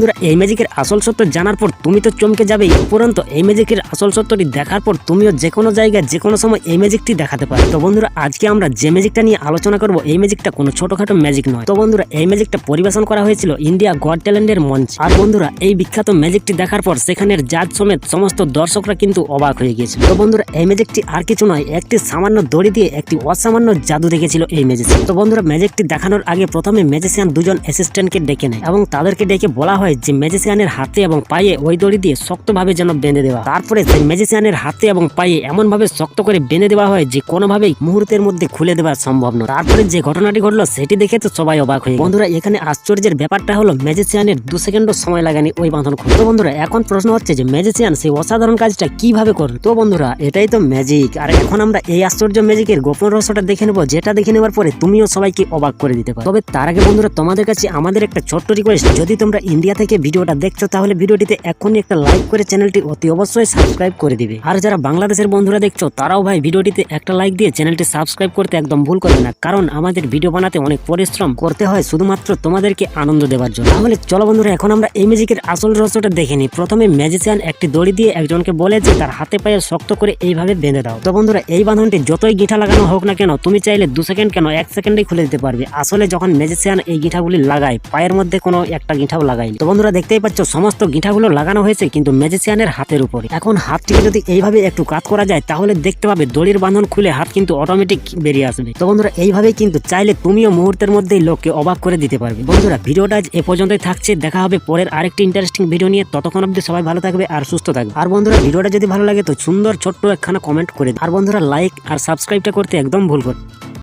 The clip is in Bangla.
বন্ধুরা, এই ম্যাজিকের আসল সত্য জানার পর তুমি তো চমকে যাবেই। উপরন্তু এই ম্যাজিকের আসল সত্যটি দেখার পর তুমিও যে কোনো জায়গায়, যে কোনো সময় এই ম্যাজিকটি দেখাতে পারো। তো বন্ধুরা, আজকে আমরা যে ম্যাজিকটা নিয়ে আলোচনা করব, এই ম্যাজিকটা কোনো ছোটখাটো ম্যাজিক নয়। তো বন্ধুরা, এই ম্যাজিকটা পরিবেশন করা হয়েছিল ইন্ডিয়া গড ট্যালেন্টের মঞ্চ। আর বন্ধুরা, এই বিখ্যাত ম্যাজিকটি দেখার পর সেখানের জাজ সমেত সমস্ত দর্শকরা কিন্তু অবাক হয়ে গিয়েছিল। তো বন্ধুরা, এই ম্যাজিকটি আর কিছু নয়, একটি সামান্য দড়ি দিয়ে একটি অসামান্য জাদু দেখেছিল এই ম্যাজিশিয়ান তো বন্ধুরা ম্যাজিকটি দেখানোর আগে প্রথমে ম্যাজিশিয়ান দুজন অ্যাসিস্ট্যান্টকে ডেকে নেয় এবং তাদেরকে ডেকে বলা হয় যে ম্যাজিশিয়ানের হাতে এবং পায়ে ওই দড়ি দিয়ে শক্তভাবে যেন বেঁধে দেওয়া। তারপরে সেই ম্যাজিশিয়ানের হাতে এবং পায়ে এমন ভাবে শক্ত করে বেঁধে দেওয়া হয় যে কোনোভাবেই মুহূর্তের মধ্যে খুলে দেওয়া সম্ভব নয়। তারপরে যে ঘটনাটি ঘটলো সেটি দেখে তো সবাই অবাক হয়ে বন্ধুরা, এখানে আশ্চর্যের ব্যাপারটা হলো ম্যাজিশিয়ানের দু সেকেন্ডও সময় লাগেনি ওই বাঁধন খুলতে। তো বন্ধুরা, এখন প্রশ্ন হচ্ছে যে ম্যাজিশিয়ান সেই অসাধারণ কাজটা কীভাবে করল? তো বন্ধুরা, এটাই তো ম্যাজিক আর এখন আমরা এই আশ্চর্য ম্যাজিকের গোপন রহস্যটা দেখে নেব, যেটা দেখে নেওয়ার পরে তুমিও সবাইকে অবাক করে দিতে পারো। তবে তার আগে বন্ধুরা, তোমাদের কাছে আমাদের একটা ছোট্ট রিকোয়েস্ট যদি তোমরা ইন্ডিয়া থেকে ভিডিওটা দেখছ, তাহলে ভিডিওটিতে এখনই একটা লাইক করে চ্যানেলটি অতি অবশ্যই সাবস্ক্রাইব করে দিবে। আর যারা বাংলাদেশের বন্ধুরা দেখছ, তারাও ভাই ভিডিওটিতে একটা লাইক দিয়ে চ্যানেলটি সাবস্ক্রাইব করতে একদম ভুল করবে না, কারণ আমাদের ভিডিও বানাতে অনেক পরিশ্রম করতে হয় শুধুমাত্র তোমাদেরকে আনন্দ দেওয়ার জন্য। তাহলে চলো বন্ধুরা, এখন আমরা এই ম্যাজিকের আসল রহস্যটা দেখে নিই। প্রথমে ম্যাজিশিয়ান একটি দড়ি দিয়ে একজনকে বলে যে, তার হাতে পায়ে শক্ত করে এইভাবে বেঁধে দাও। তো বন্ধুরা, এই বাঁধনটি যতই গিঠা লাগানো হোক না কেন, তুমি চাইলে দু সেকেন্ড কেন, এক সেকেন্ডেই খুলে দিতে পারবে। আসলে যখন ম্যাজিশিয়ান এই গিঠাগুলি লাগায়, পায়ের মধ্যে কোনো একটা গিঠাও লাগায়নি। তো বন্ধুরা দেখতেই পাচ্ছ, সমস্ত গিঠাগুলো লাগানো হয়েছে কিন্তু ম্যাজিশিয়ানের হাতের উপরে। এখন হাতটিকে যদি এইভাবে একটু কাজ করা যায়, তাহলে দেখতে পাবে দড়ির বাঁধন খুলে হাত কিন্তু অটোমেটিক বেরিয়ে আসবে। তো বন্ধুরা, এইভাবেই কিন্তু চাইলে তুমিও মুহূর্তের মধ্যেই লোককে অবাক করে দিতে পারবে। বন্ধুরা, ভিডিওটা আজ এ পর্যন্তই থাকছে। দেখা হবে পরের আরেকটি ইন্টারেস্টিং ভিডিও নিয়ে। ততক্ষণ অবধি সবাই ভালো থাকবে আর সুস্থ থাকবে। আর বন্ধুরা, ভিডিওটা যদি ভালো লাগে, তো সুন্দর ছোট্ট একখানা কমেন্ট করে। আর বন্ধুরা লাইক আর সাবস্ক্রাইবটা করতে একদম ভুল করবে